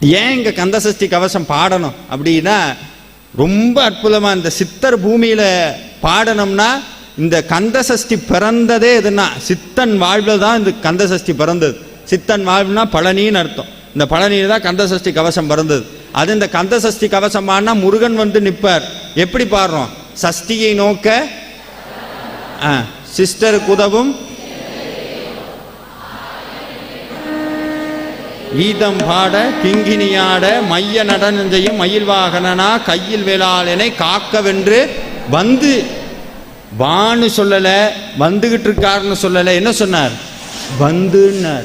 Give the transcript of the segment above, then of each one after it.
ஏன் இங்கே கந்தசஷ்டி கவசம் பாடணும் அப்படின்னா ரொம்ப அற்புதமாக இந்த சித்தர் பூமியில் பாடணும்னா இந்த கந்தசஷ்டி பிறந்ததே எதுனா சித்தன் வாழ்வில் தான் இந்த கந்தசஷ்டி பிறந்தது. சித்தன் வாழ்வுனா பழனின்னு அர்த்தம். இந்த பழனியில் தான் கந்தசஷ்டி கவசம் பிறந்தது. அது இந்த கந்தசஷ்டி கவசம் முருகன் வந்து நிற்பார் எப்படி பாடுறோம்? சஷ்டியை நோக்க ஆ, சிஸ்டருக்கு உதவும் கீதம் பாட கிங்கினியாட மைய நடனம் செய்யும் மயில் வாகனனா கையில் வேளாளனை காக்கவென்று வந்து வான்னு சொல்லலை வந்துகிட்டு இருக்காருன்னு சொல்லலை. என்ன சொன்னார்? வந்துன்னார்.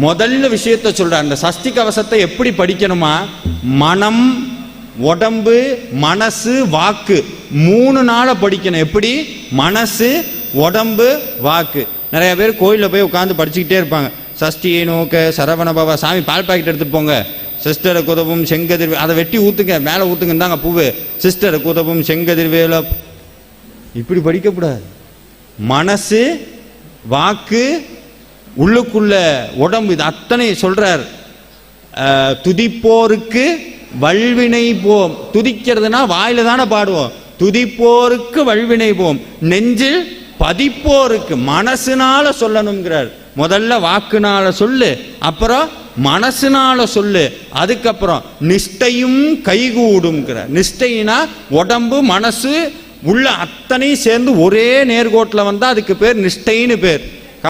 முதல்ல விஷயத்த சொல்கிறார் அந்த சஷ்டி கவசத்தை எப்படி படிக்கணுமா? மனம் உடம்பு மனசு வாக்கு. மூணு நாளை படிக்கணும். எப்படி? மனசு உடம்பு வாக்கு. நிறைய பேர் கோயிலில் போய் உட்காந்து படிச்சுக்கிட்டே இருப்பாங்க. சஷ்டியை நோக்க சரவணபவ சாமி பால் பாக்கெட் எடுத்து போங்க. சிஸ்டருக்கு உதவும் செங்கதிர் அதை வெட்டி ஊற்றுங்க மேலே ஊற்றுங்கன்னு தாங்க பூவு. சிஸ்டருக்கு உதவும் செங்கதிர்வேல இப்படி படிக்கக்கூடாது. மனசு வாக்கு உள்ளுக்குள்ள உடம்பு இது அத்தனை சொல்கிறார் துதிப்போருக்கு வல்வினை போம். துதிக்கிறதுனா வாயில தானே பாடுவோம். துதிப்போருக்கு வல்வினை போம். நெஞ்சில் பதிப்போருக்கு மனசுனால சொல்லணுங்கிறார். முதல்ல வாக்குனால சொல்லு அப்புறம் மனசுனால சொல்லு அதுக்கப்புறம் நிஷ்டையும் கைகூடுங்கிற. நிஷ்டைனா உடம்பு மனசு உள்ள அத்தனையும் சேர்ந்து ஒரே நேர்கோட்டில் வந்தால் அதுக்கு பேர் நிஷ்டைன்னு பேர்.